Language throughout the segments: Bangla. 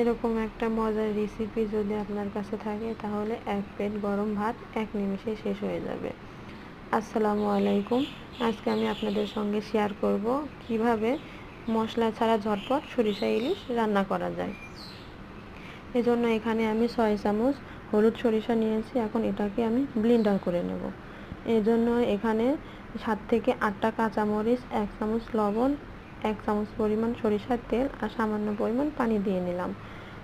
এরকম একটা মজার রেসিপি যদি আপনার কাছে থাকে, তাহলে এক প্লেট গরম ভাত এক নিমেষে শেষ হয়ে যাবে। আসসালামু আলাইকুম। আজকে আমি আপনাদের সঙ্গে শেয়ার করব কীভাবে মশলা ছাড়া ঝটপট সরিষা ইলিশ রান্না করা যায়। এজন্য এখানে আমি ছয় চামচ হলুদ সরিষা নিয়েছি, এখন এটাকে আমি ব্লিন্ডার করে নেব। এজন্য এখানে সাত থেকে আটটা কাঁচামরিচ, এক চামচ লবণ এক চামচ পরিমাণ সরিষার তেল আর সামান্য পরিমাণ পানি দিয়ে নিলাম।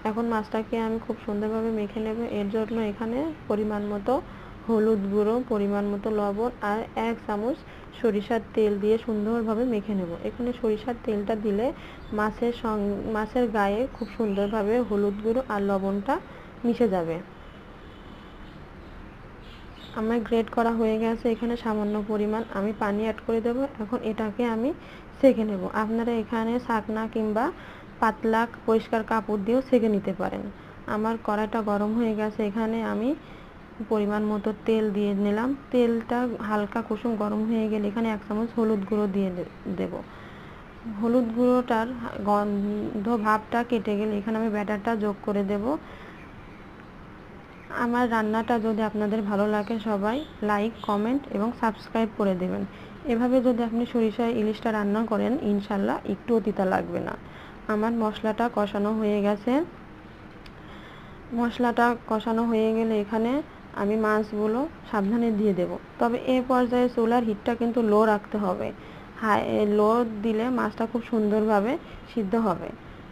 এখন মাছটাকে আমি খুব সুন্দরভাবে মেখে নেব। এর জন্য এখানে পরিমাণ মতো হলুদ গুঁড়ো, পরিমাণ মতো লবণ আর এক চামচ সরিষার তেল দিয়ে সুন্দরভাবে মেখে নেব। এখানে সরিষার তেলটা দিলে মাছের সং, মাছের গায়ে খুব সুন্দরভাবে হলুদ গুঁড়ো আর লবণটা মিশে যাবে। আমার গ্রেড করা হয়ে গেছে, এখানে সামান্য পরিমাণ আমি পানি অ্যাড করে দেব। এখন এটাকে আমি সেঁকে নেব। আপনারা এখানে শাকনা কিংবা পাতলা পরিষ্কার কাপড় দিয়েও সেঁকে নিতে পারেন। আমার কড়াইটা গরম হয়ে গেছে, এখানে আমি পরিমাণ মতো তেল দিয়ে নিলাম। তেলটা হালকা কুসুম গরম হয়ে গেলে এখানে এক চামচ হলুদ গুঁড়ো দিয়ে দেব। হলুদ গুঁড়োটার গন্ধ ভাবটা কেটে গেলে এখানে আমি ব্যাটারটা যোগ করে দেব। আমার রান্নাটা যদি আপনাদের ভালো লাগে সবাই লাইক কমেন্ট এবং সাবস্ক্রাইব করে দেবেন। এভাবে যদি আপনি সরিষা ইলিশটা রান্না করেন, ইনশাল্লাহ একটু অতিতা লাগবে না। আমার মশলাটা কষানো হয়ে গেছে। মশলাটা কষানো হয়ে গেলে এখানে আমি মাছগুলো সাবধানে দিয়ে দেব। তবে এ পর্যায়ে চুলার হিটটা কিন্তু লো রাখতে হবে। হাই লো দিলে মাছটা খুব সুন্দরভাবে সিদ্ধ হবে।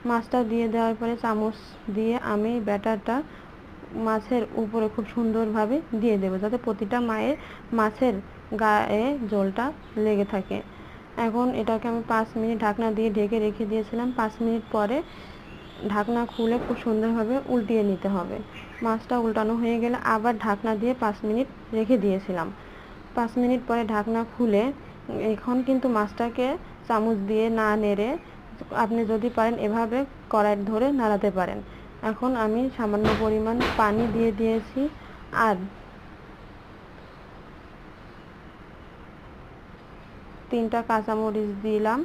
মাছটা দিয়ে দেওয়ার পরে চামচ দিয়ে আমি ব্যাটারটা মাছের উপরে খুব সুন্দরভাবে দিয়ে দেবো, যাতে প্রতিটা মায়ের মাছের গায়ে জলটা লেগে থাকে। এখন এটাকে আমি পাঁচ মিনিট ঢাকনা দিয়ে ঢেকে রেখে দিয়েছিলাম। পাঁচ মিনিট পরে ঢাকনা খুলে খুব সুন্দরভাবে উল্টিয়ে নিতে হবে। মাছটা উল্টানো হয়ে গেলে আবার ঢাকনা দিয়ে পাঁচ মিনিট রেখে দিয়েছিলাম। পাঁচ মিনিট পরে ঢাকনা খুলে এখন কিন্তু মাছটাকে চামচ দিয়ে না নেড়ে আপনি যদি পারেন এভাবে কড়াই ধরে নাড়াতে পারেন। এখন আমি সামান্য পরিমাণ পানি দিয়ে দিয়েছি আর তিনটা কাঁচামরিচ দিলাম।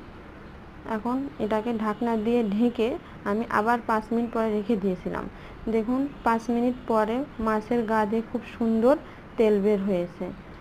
এখন এটাকে ঢাকনা দিয়ে ঢেকে আমি আবার পাঁচ মিনিট পরে রেখে দিয়েছিলাম। দেখুন, পাঁচ মিনিট পরে মাছের গা দিয়ে খুব সুন্দর তেল বের হয়েছে।